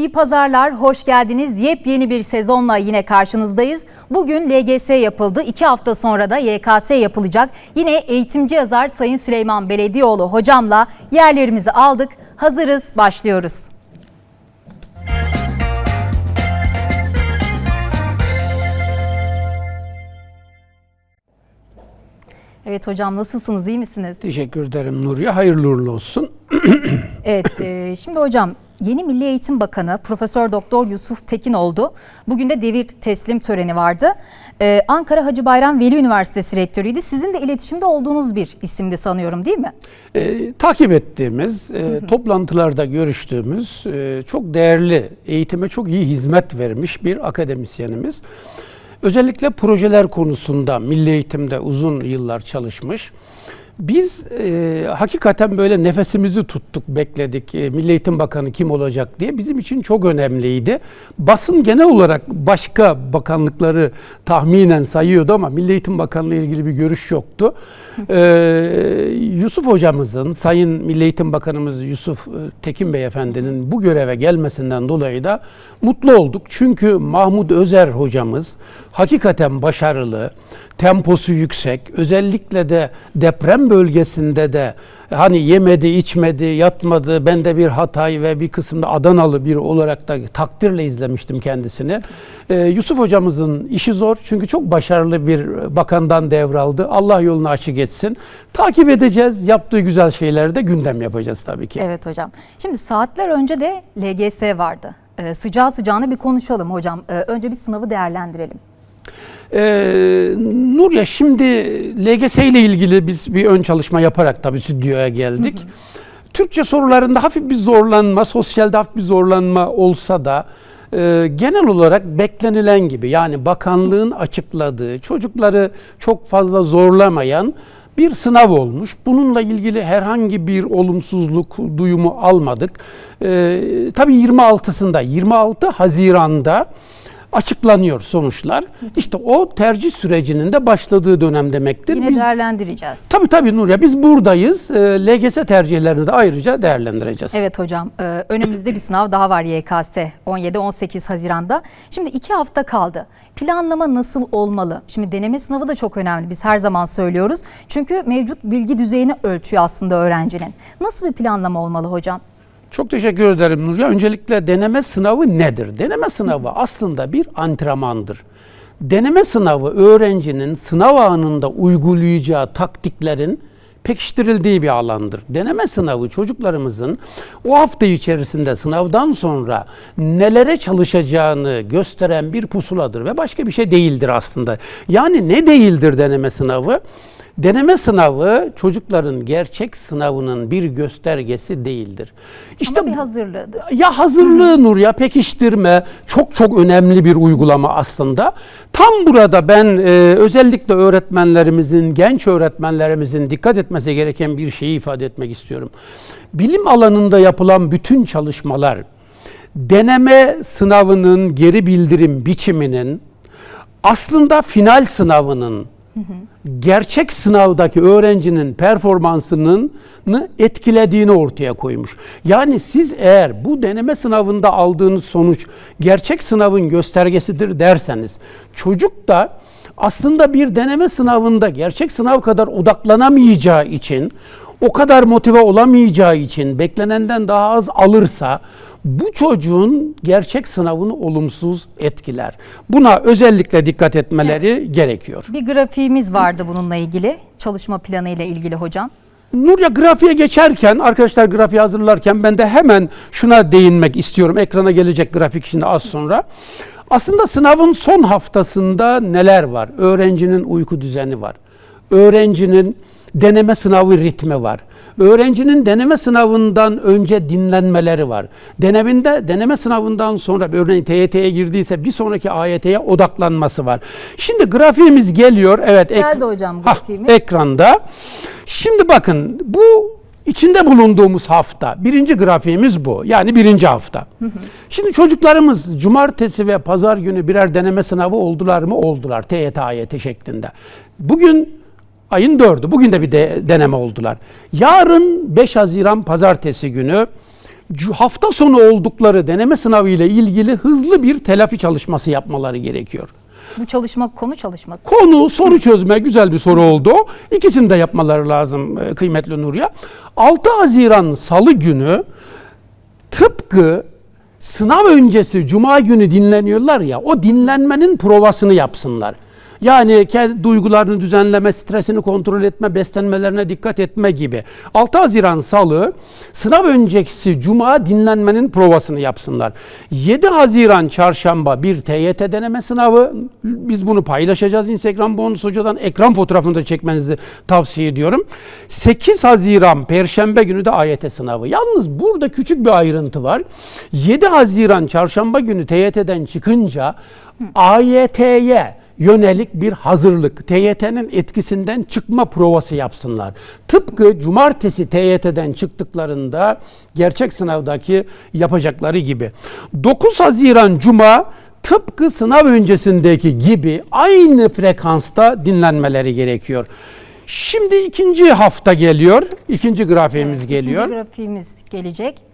İyi pazarlar, hoş geldiniz. Yepyeni bir sezonla yine karşınızdayız. Bugün LGS yapıldı. İki hafta sonra da YKS yapılacak. Yine eğitimci yazar Sayın Süleyman Beledioğlu hocamla yerlerimizi aldık. Hazırız, başlıyoruz. Evet hocam nasılsınız, iyi misiniz? Teşekkür ederim Nuriye. Hayırlı uğurlu olsun. Evet, e, şimdi hocam yeni Milli Eğitim Bakanı Profesör Doktor Yusuf Tekin oldu. Bugün de devir teslim töreni vardı. E, Ankara Hacı Bayram Veli Üniversitesi rektörüydü. Sizin de iletişimde olduğunuz bir isimdi sanıyorum değil mi? Ee, takip ettiğimiz, e, toplantılarda görüştüğümüz, e, çok değerli, eğitime çok iyi hizmet vermiş bir akademisyenimiz. Özellikle projeler konusunda milli eğitimde uzun yıllar çalışmış. Biz e, hakikaten böyle nefesimizi tuttuk, bekledik. E, Milli Eğitim Bakanı kim olacak diye. Bizim için çok önemliydi. Basın genel olarak başka bakanlıkları tahminen sayıyordu ama Milli Eğitim Bakanlığı ile ilgili bir görüş yoktu. E, Yusuf hocamızın, Sayın Milli Eğitim Bakanımız Yusuf e, Tekin Beyefendinin bu göreve gelmesinden dolayı da mutlu olduk. Çünkü Mahmut Özer hocamız hakikaten başarılı, temposu yüksek. Özellikle de deprem bölgesinde de hani yemedi, içmedi, yatmadı. Ben de bir Hatay ve bir kısımda Adanalı bir olarak da takdirle izlemiştim kendisini. Ee, Yusuf hocamızın işi zor çünkü çok başarılı bir bakandan devraldı. Allah yolunu açık etsin. Takip edeceğiz. Yaptığı güzel şeyleri de gündem yapacağız tabii ki. Evet hocam. Şimdi saatler önce de LGS vardı. E, sıcağı sıcağına bir konuşalım hocam. E, önce bir sınavı değerlendirelim. Ee, Nurya şimdi LGS ile ilgili biz bir ön çalışma yaparak tabii stüdyoya geldik. Türkçe sorularında hafif bir zorlanma, sosyalde hafif bir zorlanma olsa da e, genel olarak beklenilen gibi yani bakanlığın açıkladığı çocukları çok fazla zorlamayan bir sınav olmuş. Bununla ilgili herhangi bir olumsuzluk duyumu almadık. Ee, tabii 26'sında 26 Haziran'da açıklanıyor sonuçlar. İşte o tercih sürecinin de başladığı dönem demektir. Yine Biz, değerlendireceğiz. tabii tabii Nurya biz buradayız. Ee, LGS tercihlerini de ayrıca değerlendireceğiz. Evet hocam, e, önümüzde bir sınav daha var YKS 17-18 Haziran'da. Şimdi iki hafta kaldı. Planlama nasıl olmalı? Şimdi deneme sınavı da çok önemli. Biz her zaman söylüyoruz. Çünkü mevcut bilgi düzeyini ölçüyor aslında öğrencinin. Nasıl bir planlama olmalı hocam? Çok teşekkür ederim Nurya. Öncelikle deneme sınavı nedir? Deneme sınavı aslında bir antrenmandır. Deneme sınavı öğrencinin sınav anında uygulayacağı taktiklerin pekiştirildiği bir alandır. Deneme sınavı çocuklarımızın o hafta içerisinde sınavdan sonra nelere çalışacağını gösteren bir pusuladır ve başka bir şey değildir aslında. Yani ne değildir deneme sınavı? Deneme sınavı çocukların gerçek sınavının bir göstergesi değildir. İşte Ama bir hazırlığıdır. ya hazırlığı Nur ya pekiştirme çok çok önemli bir uygulama aslında. Tam burada ben e, özellikle öğretmenlerimizin, genç öğretmenlerimizin dikkat etmesi gereken bir şeyi ifade etmek istiyorum. Bilim alanında yapılan bütün çalışmalar deneme sınavının geri bildirim biçiminin aslında final sınavının gerçek sınavdaki öğrencinin performansının etkilediğini ortaya koymuş. Yani siz eğer bu deneme sınavında aldığınız sonuç gerçek sınavın göstergesidir derseniz çocuk da aslında bir deneme sınavında gerçek sınav kadar odaklanamayacağı için o kadar motive olamayacağı için beklenenden daha az alırsa bu çocuğun gerçek sınavını olumsuz etkiler. Buna özellikle dikkat etmeleri gerekiyor. Bir grafiğimiz vardı bununla ilgili. Çalışma planı ile ilgili hocam. Nurya grafiğe geçerken, arkadaşlar grafiği hazırlarken ben de hemen şuna değinmek istiyorum. Ekrana gelecek grafik şimdi az sonra. Aslında sınavın son haftasında neler var? Öğrencinin uyku düzeni var. Öğrencinin deneme sınavı ritmi var. Öğrencinin deneme sınavından önce dinlenmeleri var. Deneminde deneme sınavından sonra örneğin TYT'ye girdiyse bir sonraki AYT'ye odaklanması var. Şimdi grafiğimiz geliyor. Evet. Geldi hocam grafiğimiz. ekranda. Şimdi bakın bu içinde bulunduğumuz hafta birinci grafiğimiz bu. Yani birinci hafta. Şimdi çocuklarımız cumartesi ve pazar günü birer deneme sınavı oldular mı? Oldular. TYT, AYT şeklinde. Bugün ayın dördü. Bugün de bir de- deneme oldular. Yarın 5 Haziran pazartesi günü hafta sonu oldukları deneme sınavı ile ilgili hızlı bir telafi çalışması yapmaları gerekiyor. Bu çalışma konu çalışması. Konu soru çözme güzel bir soru oldu. İkisini de yapmaları lazım e, kıymetli Nurya. 6 Haziran Salı günü tıpkı sınav öncesi Cuma günü dinleniyorlar ya o dinlenmenin provasını yapsınlar. Yani kendi duygularını düzenleme, stresini kontrol etme, beslenmelerine dikkat etme gibi. 6 Haziran Salı sınav öncesi Cuma dinlenmenin provasını yapsınlar. 7 Haziran Çarşamba bir TYT deneme sınavı. Biz bunu paylaşacağız Instagram Bonus Hoca'dan. Ekran fotoğrafını da çekmenizi tavsiye ediyorum. 8 Haziran Perşembe günü de AYT sınavı. Yalnız burada küçük bir ayrıntı var. 7 Haziran Çarşamba günü TYT'den çıkınca AYT'ye yönelik bir hazırlık, TYT'nin etkisinden çıkma provası yapsınlar. Tıpkı cumartesi TYT'den çıktıklarında gerçek sınavdaki yapacakları gibi. 9 Haziran Cuma tıpkı sınav öncesindeki gibi aynı frekansta dinlenmeleri gerekiyor. Şimdi ikinci hafta geliyor. ikinci grafiğimiz geliyor. İkinci grafiğimiz gelecek.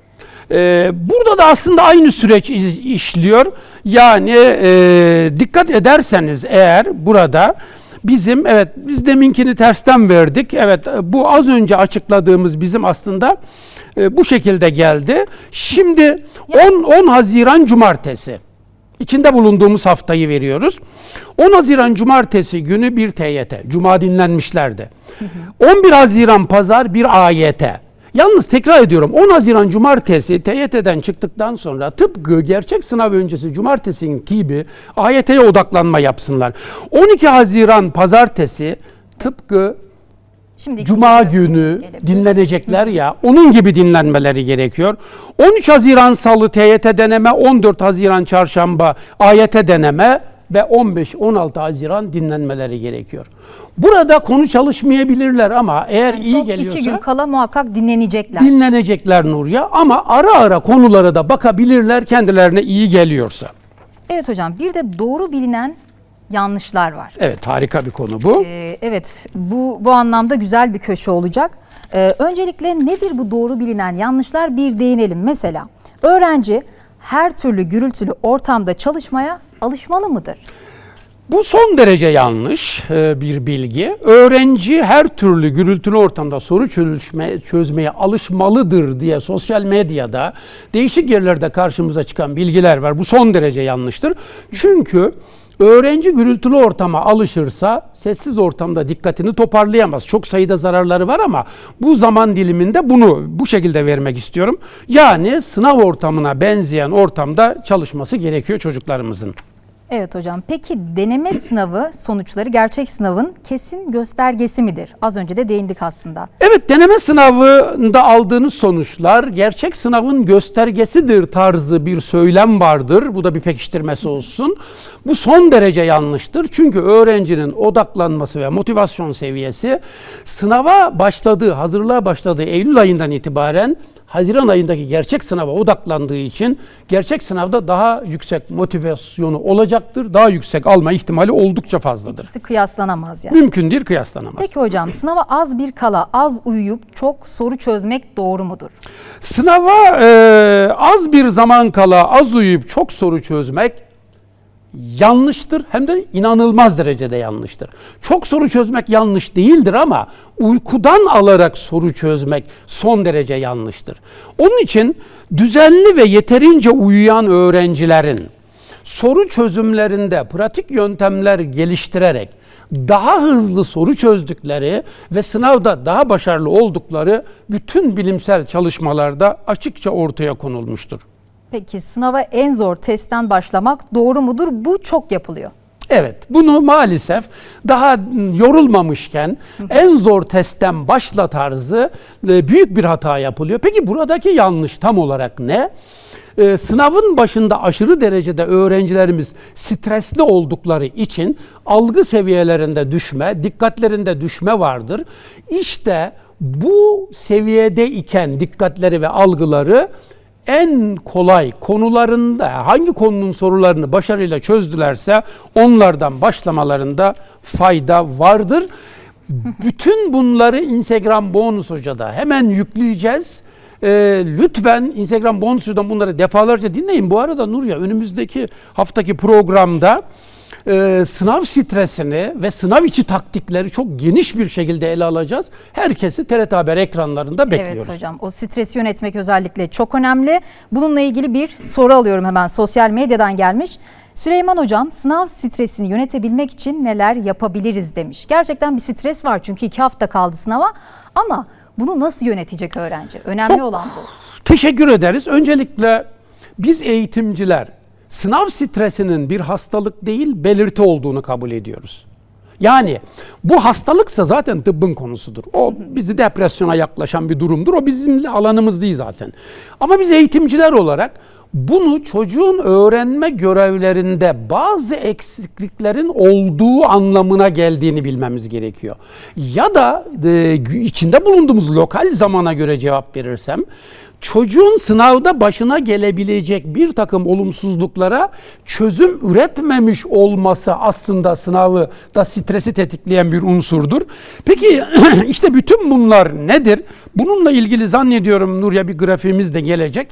Ee, burada da aslında aynı süreç işliyor. Yani e, dikkat ederseniz eğer burada bizim evet biz deminkini tersten verdik. Evet bu az önce açıkladığımız bizim aslında e, bu şekilde geldi. Şimdi 10 10 Haziran Cumartesi. İçinde bulunduğumuz haftayı veriyoruz. 10 Haziran Cumartesi günü bir TYT. Cuma dinlenmişlerdi. 11 Haziran Pazar bir AYT. Yalnız tekrar ediyorum 10 Haziran Cumartesi TYT'den çıktıktan sonra tıpkı gerçek sınav öncesi Cumartesi'nin gibi AYT'ye odaklanma yapsınlar. 12 Haziran Pazartesi tıpkı Şimdi Cuma günü dinlenecekler ya onun gibi dinlenmeleri gerekiyor. 13 Haziran Salı TYT deneme, 14 Haziran Çarşamba AYT deneme ve 15-16 Haziran dinlenmeleri gerekiyor. Burada konu çalışmayabilirler ama eğer Yani iyi geliyorsa iki gün kala muhakkak dinlenecekler. dinlenecekler Nurya ama ara ara konulara da bakabilirler kendilerine iyi geliyorsa. evet hocam bir de doğru bilinen yanlışlar var. Evet harika bir konu bu. Ee, evet bu bu anlamda güzel bir köşe olacak. Ee, öncelikle nedir bu doğru bilinen yanlışlar bir değinelim. Mesela öğrenci her türlü gürültülü ortamda çalışmaya alışmalı mıdır? Bu son derece yanlış e, bir bilgi. Öğrenci her türlü gürültülü ortamda soru çözme, çözmeye alışmalıdır diye sosyal medyada değişik yerlerde karşımıza çıkan bilgiler var. Bu son derece yanlıştır. Çünkü öğrenci gürültülü ortama alışırsa sessiz ortamda dikkatini toparlayamaz. Çok sayıda zararları var ama bu zaman diliminde bunu bu şekilde vermek istiyorum. Yani sınav ortamına benzeyen ortamda çalışması gerekiyor çocuklarımızın. Evet hocam. Peki deneme sınavı sonuçları gerçek sınavın kesin göstergesi midir? Az önce de değindik aslında. Evet deneme sınavında aldığınız sonuçlar gerçek sınavın göstergesidir tarzı bir söylem vardır. Bu da bir pekiştirmesi olsun. Bu son derece yanlıştır. Çünkü öğrencinin odaklanması ve motivasyon seviyesi sınava başladığı, hazırlığa başladığı Eylül ayından itibaren Haziran ayındaki gerçek sınava odaklandığı için gerçek sınavda daha yüksek motivasyonu olacaktır. Daha yüksek alma ihtimali oldukça fazladır. İkisi kıyaslanamaz yani. Mümkün değil, kıyaslanamaz. Peki hocam sınava az bir kala az uyuyup çok soru çözmek doğru mudur? Sınava e, az bir zaman kala az uyuyup çok soru çözmek yanlıştır hem de inanılmaz derecede yanlıştır. Çok soru çözmek yanlış değildir ama uykudan alarak soru çözmek son derece yanlıştır. Onun için düzenli ve yeterince uyuyan öğrencilerin soru çözümlerinde pratik yöntemler geliştirerek daha hızlı soru çözdükleri ve sınavda daha başarılı oldukları bütün bilimsel çalışmalarda açıkça ortaya konulmuştur. Peki sınava en zor testten başlamak doğru mudur? Bu çok yapılıyor. Evet, bunu maalesef daha yorulmamışken en zor testten başla tarzı e, büyük bir hata yapılıyor. Peki buradaki yanlış tam olarak ne? Ee, sınavın başında aşırı derecede öğrencilerimiz stresli oldukları için algı seviyelerinde düşme, dikkatlerinde düşme vardır. İşte bu seviyede iken dikkatleri ve algıları en kolay konularında hangi konunun sorularını başarıyla çözdülerse onlardan başlamalarında fayda vardır. Bütün bunları Instagram bonus hocada hemen yükleyeceğiz. e, lütfen Instagram Bonsu'dan bunları defalarca dinleyin. Bu arada Nurya önümüzdeki haftaki programda e, sınav stresini ve sınav içi taktikleri çok geniş bir şekilde ele alacağız. Herkesi TRT Haber ekranlarında bekliyoruz. Evet hocam o stresi yönetmek özellikle çok önemli. Bununla ilgili bir soru alıyorum hemen sosyal medyadan gelmiş. Süleyman hocam sınav stresini yönetebilmek için neler yapabiliriz demiş. Gerçekten bir stres var çünkü iki hafta kaldı sınava ama bunu nasıl yönetecek öğrenci? Önemli olan bu. Teşekkür ederiz. Öncelikle biz eğitimciler sınav stresinin bir hastalık değil belirti olduğunu kabul ediyoruz. Yani bu hastalıksa zaten tıbbın konusudur. O bizi depresyona yaklaşan bir durumdur. O bizim alanımız değil zaten. Ama biz eğitimciler olarak bunu çocuğun öğrenme görevlerinde bazı eksikliklerin olduğu anlamına geldiğini bilmemiz gerekiyor. Ya da e, içinde bulunduğumuz lokal zamana göre cevap verirsem çocuğun sınavda başına gelebilecek bir takım olumsuzluklara çözüm üretmemiş olması aslında sınavı da stresi tetikleyen bir unsurdur. Peki işte bütün bunlar nedir? Bununla ilgili zannediyorum Nurya bir grafiğimiz de gelecek.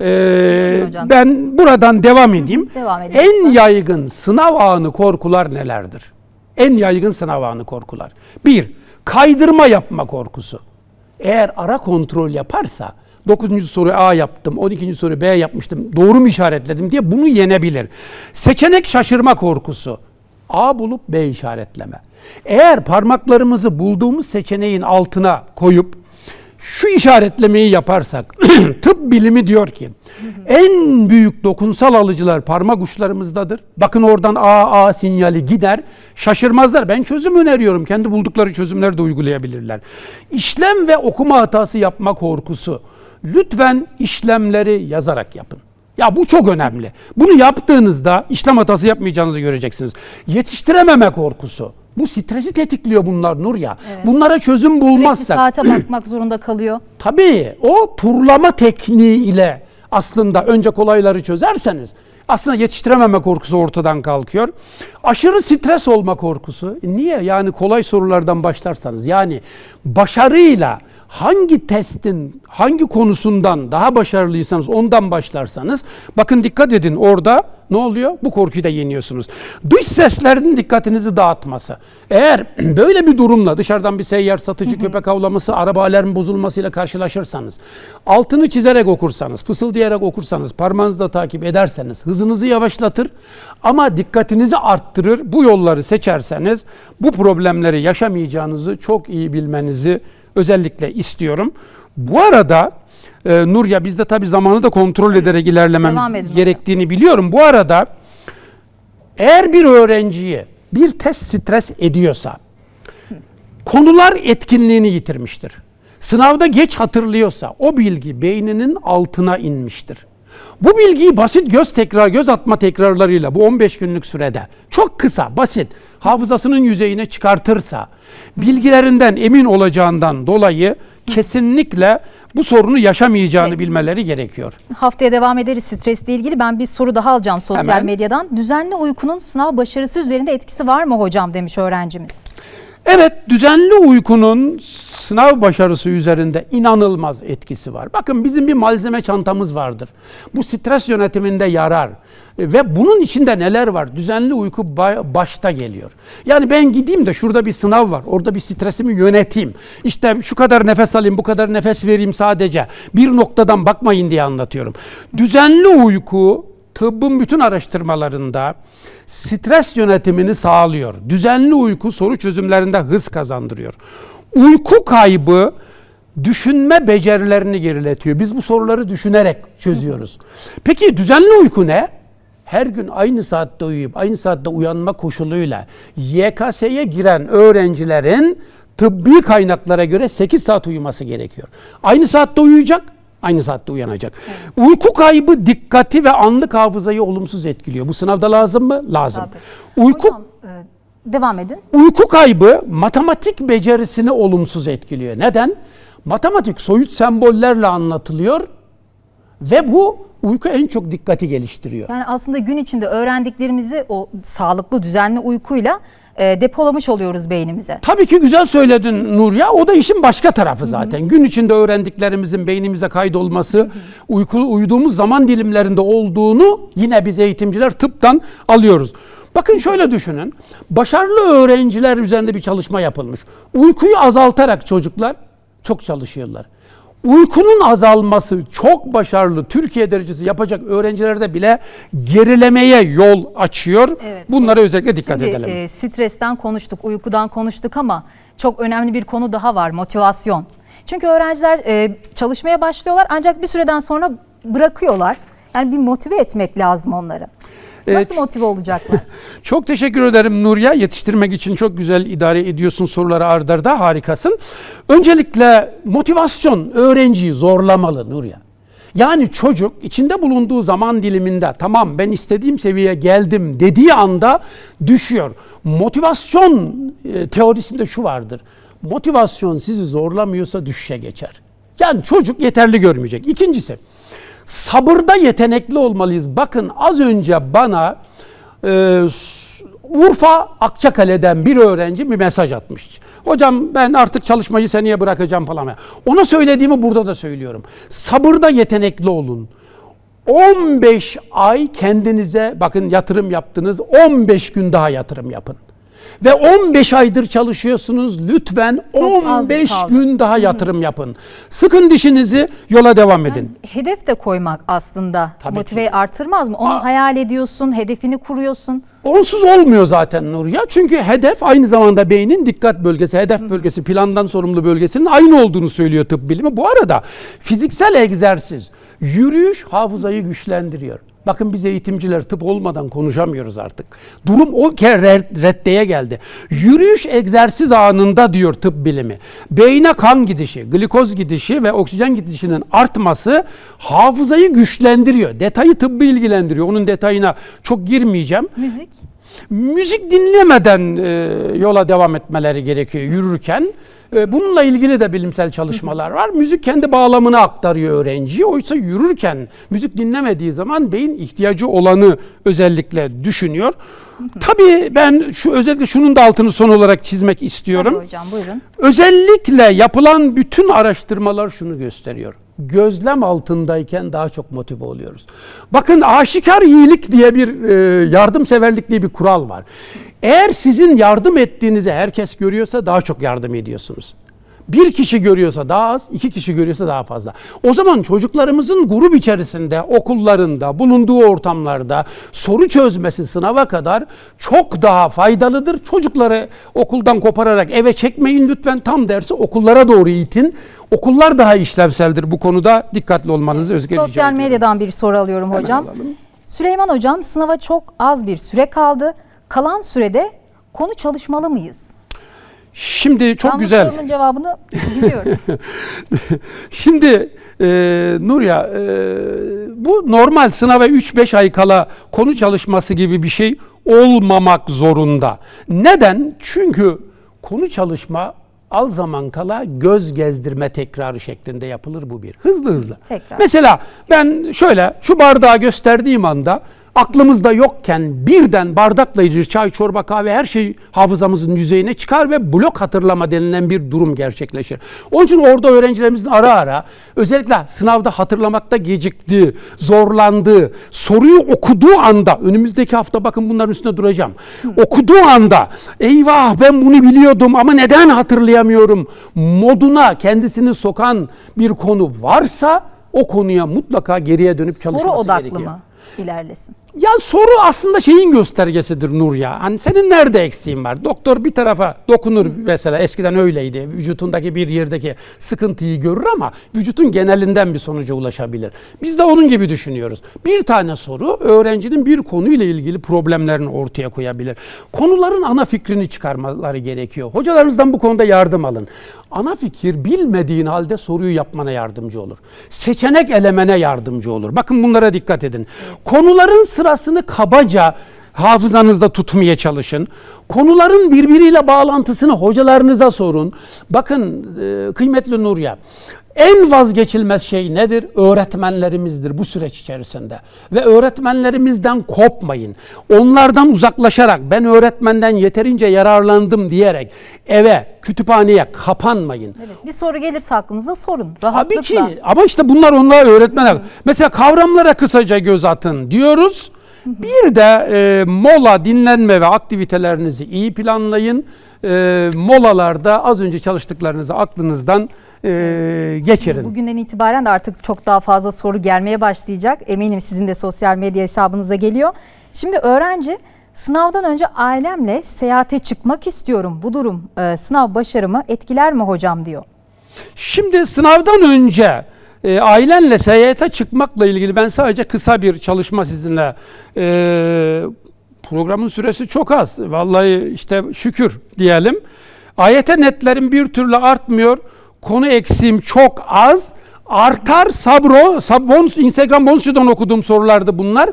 Ee, ben buradan devam edeyim. devam edin En yaygın sınav anı korkular nelerdir? En yaygın sınav anı korkular. Bir, kaydırma yapma korkusu. Eğer ara kontrol yaparsa 9. soru A yaptım, 12. soru B yapmıştım, doğru mu işaretledim diye bunu yenebilir. Seçenek şaşırma korkusu. A bulup B işaretleme. Eğer parmaklarımızı bulduğumuz seçeneğin altına koyup şu işaretlemeyi yaparsak tıp bilimi diyor ki en büyük dokunsal alıcılar parmak uçlarımızdadır. Bakın oradan A A sinyali gider. Şaşırmazlar. Ben çözüm öneriyorum. Kendi buldukları çözümleri de uygulayabilirler. İşlem ve okuma hatası yapma korkusu. Lütfen işlemleri yazarak yapın. Ya bu çok önemli. Bunu yaptığınızda işlem hatası yapmayacağınızı göreceksiniz. Yetiştirememe korkusu. Bu stresi tetikliyor bunlar Nur ya. Bunlara çözüm Sürekli bulmazsak. saate bakmak zorunda kalıyor. Tabii o turlama tekniği ile aslında önce kolayları çözerseniz aslında yetiştirememe korkusu ortadan kalkıyor. Aşırı stres olma korkusu. E Niye? Yani kolay sorulardan başlarsanız yani başarıyla hangi testin hangi konusundan daha başarılıysanız ondan başlarsanız bakın dikkat edin orada ne oluyor? Bu korkuyu da yeniyorsunuz. Dış seslerin dikkatinizi dağıtması. Eğer böyle bir durumla dışarıdan bir seyyar satıcı köpek avlaması, araba alarm bozulmasıyla karşılaşırsanız, altını çizerek okursanız, fısıldayarak okursanız, parmağınızla takip ederseniz hızınızı yavaşlatır ama dikkatinizi arttırır. Bu yolları seçerseniz bu problemleri yaşamayacağınızı çok iyi bilmenizi özellikle istiyorum. Bu arada e, Nurya biz de tabii zamanı da kontrol ederek ilerlememiz gerektiğini biliyorum. Bu arada eğer bir öğrenciyi bir test stres ediyorsa konular etkinliğini yitirmiştir. Sınavda geç hatırlıyorsa o bilgi beyninin altına inmiştir. Bu bilgiyi basit göz tekrar göz atma tekrarlarıyla bu 15 günlük sürede çok kısa basit hafızasının yüzeyine çıkartırsa bilgilerinden emin olacağından dolayı kesinlikle bu sorunu yaşamayacağını Peki. bilmeleri gerekiyor. Haftaya devam ederiz stresle ilgili. Ben bir soru daha alacağım sosyal Hemen. medyadan. Düzenli uykunun sınav başarısı üzerinde etkisi var mı hocam demiş öğrencimiz. Evet, düzenli uykunun sınav başarısı üzerinde inanılmaz etkisi var. Bakın bizim bir malzeme çantamız vardır. Bu stres yönetiminde yarar. E, Ve bunun içinde neler var? Düzenli uyku ba- başta geliyor. Yani ben gideyim de şurada bir sınav var. Orada bir stresimi yöneteyim. İşte şu kadar nefes alayım, bu kadar nefes vereyim sadece. Bir noktadan bakmayın diye anlatıyorum. Düzenli uyku tıbbın bütün araştırmalarında stres yönetimini sağlıyor. Düzenli uyku soru çözümlerinde hız kazandırıyor. Uyku kaybı düşünme becerilerini geriletiyor. Biz bu soruları düşünerek çözüyoruz. Peki düzenli uyku ne? Her gün aynı saatte uyuyup aynı saatte uyanma koşuluyla YKS'ye giren öğrencilerin tıbbi kaynaklara göre 8 saat uyuması gerekiyor. Aynı saatte uyuyacak, aynı saatte uyanacak. Uyku kaybı dikkati ve anlık hafızayı olumsuz etkiliyor. Bu sınavda lazım mı? Lazım. Tabii. Uyku Hocam e, devam edin. Uyku kaybı matematik becerisini olumsuz etkiliyor. Neden? Matematik soyut sembollerle anlatılıyor Ve bu uyku en çok dikkati geliştiriyor. Yani aslında gün içinde öğrendiklerimizi o sağlıklı düzenli uykuyla e, depolamış oluyoruz beynimize. Tabii ki güzel söyledin Nur ya. O da işin başka tarafı zaten. Gün içinde öğrendiklerimizin beynimize kaydolması, uyku, uyuduğumuz zaman dilimlerinde olduğunu yine biz eğitimciler tıptan alıyoruz. Bakın şöyle düşünün. Başarılı öğrenciler üzerinde bir çalışma yapılmış. Uykuyu azaltarak çocuklar çok çalışıyorlar. Uykunun azalması çok başarılı Türkiye derecesi yapacak öğrencilerde bile gerilemeye yol açıyor. Evet. Bunlara özellikle dikkat Şimdi edelim. e, stresten konuştuk, uykudan konuştuk ama çok önemli bir konu daha var, motivasyon. Çünkü öğrenciler e, çalışmaya başlıyorlar ancak bir süreden sonra bırakıyorlar. Yani bir motive etmek lazım onları. Nasıl motive olacaklar? Çok teşekkür ederim Nurya. Yetiştirmek için çok güzel idare ediyorsun soruları ardarda harikasın. Öncelikle motivasyon öğrenciyi zorlamalı Nurya. Yani çocuk içinde bulunduğu zaman diliminde tamam ben istediğim seviyeye geldim dediği anda düşüyor. Motivasyon e, teorisinde şu vardır. Motivasyon sizi zorlamıyorsa düşüşe geçer. Yani çocuk yeterli görmeyecek. İkincisi sabırda yetenekli olmalıyız. Bakın az önce bana e, Urfa Akçakale'den bir öğrenci bir mesaj atmış. Hocam ben artık çalışmayı seneye bırakacağım falan. Ona söylediğimi burada da söylüyorum. Sabırda yetenekli olun. 15 ay kendinize bakın yatırım yaptınız 15 gün daha yatırım yapın. Ve 15 aydır çalışıyorsunuz lütfen Çok az 15 kaldı. gün daha yatırım yapın. Sıkın dişinizi yola devam edin. Hedef de koymak aslında Tabii motiveyi artırmaz mı? Onu Aa. hayal ediyorsun, hedefini kuruyorsun. Onsuz olmuyor zaten Nurya. Çünkü hedef aynı zamanda beynin dikkat bölgesi, hedef bölgesi, plandan sorumlu bölgesinin aynı olduğunu söylüyor tıp bilimi. Bu arada fiziksel egzersiz, yürüyüş hafızayı güçlendiriyor. Bakın biz eğitimciler tıp olmadan konuşamıyoruz artık. Durum o kere red- reddeye geldi. Yürüyüş egzersiz anında diyor tıp bilimi. Beyne kan gidişi, glikoz gidişi ve oksijen gidişinin artması hafızayı güçlendiriyor. Detayı tıbbı ilgilendiriyor. Onun detayına çok girmeyeceğim. Müzik. Müzik dinlemeden e, yola devam etmeleri gerekiyor yürürken. Bununla ilgili de bilimsel çalışmalar var. Müzik kendi bağlamını aktarıyor öğrenciye. Oysa yürürken müzik dinlemediği zaman beyin ihtiyacı olanı özellikle düşünüyor. Tabii ben şu özellikle şunun da altını son olarak çizmek istiyorum. Tabii hocam buyurun. Özellikle yapılan bütün araştırmalar şunu gösteriyor. Gözlem altındayken daha çok motive oluyoruz. Bakın aşikar iyilik diye bir e, yardımseverlik diye bir kural var. Eğer sizin yardım ettiğinizi herkes görüyorsa daha çok yardım ediyorsunuz. Bir kişi görüyorsa daha az, iki kişi görüyorsa daha fazla. O zaman çocuklarımızın grup içerisinde, okullarında, bulunduğu ortamlarda soru çözmesi sınava kadar çok daha faydalıdır. Çocukları okuldan kopararak eve çekmeyin lütfen tam dersi okullara doğru itin. Okullar daha işlevseldir bu konuda dikkatli olmanızı özgür Sosyal ediyorum. medyadan bir soru alıyorum hocam. Süleyman hocam sınava çok az bir süre kaldı. Kalan sürede konu çalışmalı mıyız? Şimdi çok ben güzel. bu sorunun cevabını biliyorum. Şimdi e, Nurya e, bu normal sınava 3-5 ay kala konu çalışması gibi bir şey olmamak zorunda. Neden? Çünkü konu çalışma al zaman kala göz gezdirme tekrarı şeklinde yapılır bu bir. Hızlı hızlı. Tekrar. Mesela ben şöyle şu bardağı gösterdiğim anda aklımızda yokken birden bardakla ilgili çay, çorba, kahve her şey hafızamızın yüzeyine çıkar ve blok hatırlama denilen bir durum gerçekleşir. Onun için orada öğrencilerimizin ara ara özellikle sınavda hatırlamakta gecikti, zorlandı, soruyu okuduğu anda önümüzdeki hafta bakın bunların üstünde duracağım. Okuduğu anda eyvah ben bunu biliyordum ama neden hatırlayamıyorum moduna kendisini sokan bir konu varsa o konuya mutlaka geriye dönüp Soru çalışması odaklı gerekiyor. mı ilerlesin? Ya soru aslında şeyin göstergesidir Nur ya. Hani senin nerede eksiğin var? Doktor bir tarafa dokunur mesela eskiden öyleydi. Vücutundaki bir yerdeki sıkıntıyı görür ama vücutun genelinden bir sonuca ulaşabilir. Biz de onun gibi düşünüyoruz. Bir tane soru öğrencinin bir konuyla ilgili problemlerini ortaya koyabilir. Konuların ana fikrini çıkarmaları gerekiyor. Hocalarınızdan bu konuda yardım alın. Ana fikir bilmediğin halde soruyu yapmana yardımcı olur. Seçenek elemene yardımcı olur. Bakın bunlara dikkat edin. Konuların sırasını kabaca hafızanızda tutmaya çalışın. Konuların birbiriyle bağlantısını hocalarınıza sorun. Bakın e, kıymetli Nurya, en vazgeçilmez şey nedir? Öğretmenlerimizdir bu süreç içerisinde. Ve öğretmenlerimizden kopmayın. Onlardan uzaklaşarak ben öğretmenden yeterince yararlandım diyerek eve, kütüphaneye kapanmayın. Evet, bir soru gelirse aklınıza sorun. Tabii Rahatlıkla. ki ama işte bunlar onlara öğretmenler. Mesela kavramlara kısaca göz atın diyoruz. Bir de e, mola, dinlenme ve aktivitelerinizi iyi planlayın. E, molalarda az önce çalıştıklarınızı aklınızdan e, geçirin. Bugünden itibaren de artık çok daha fazla soru gelmeye başlayacak. Eminim sizin de sosyal medya hesabınıza geliyor. Şimdi öğrenci sınavdan önce ailemle seyahate çıkmak istiyorum. Bu durum e, sınav başarımı etkiler mi hocam diyor. Şimdi sınavdan önce e, ailenle seyahate çıkmakla ilgili ben sadece kısa bir çalışma sizinle e, programın süresi çok az. Vallahi işte şükür diyelim. Ayete netlerim bir türlü artmıyor. Konu eksiğim çok az. Artar sabro, sab, bonus, Instagram bonus'dan okuduğum sorulardı bunlar.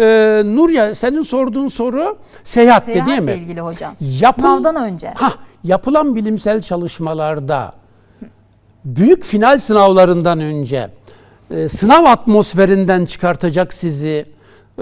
Ee, Nurya senin sorduğun soru seyahatte değil mi? Seyahatle ilgili hocam. Yapıl- Sınavdan önce. Hah, yapılan bilimsel çalışmalarda büyük final sınavlarından önce e, sınav atmosferinden çıkartacak sizi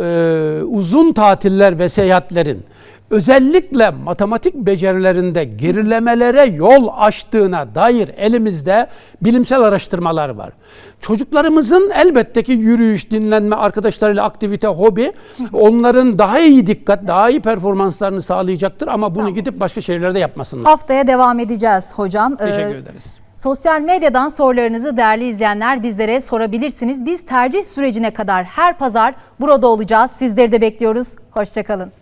e, uzun tatiller ve seyahatlerin özellikle matematik becerilerinde gerilemelere yol açtığına dair elimizde bilimsel araştırmalar var. Çocuklarımızın elbette ki yürüyüş, dinlenme, arkadaşlarıyla aktivite, hobi onların daha iyi dikkat, daha iyi performanslarını sağlayacaktır ama bunu gidip başka şehirlerde yapmasınlar. Haftaya devam edeceğiz hocam. Ee, Teşekkür ederiz. Sosyal medyadan sorularınızı değerli izleyenler bizlere sorabilirsiniz. Biz tercih sürecine kadar her pazar burada olacağız. Sizleri de bekliyoruz. Hoşçakalın.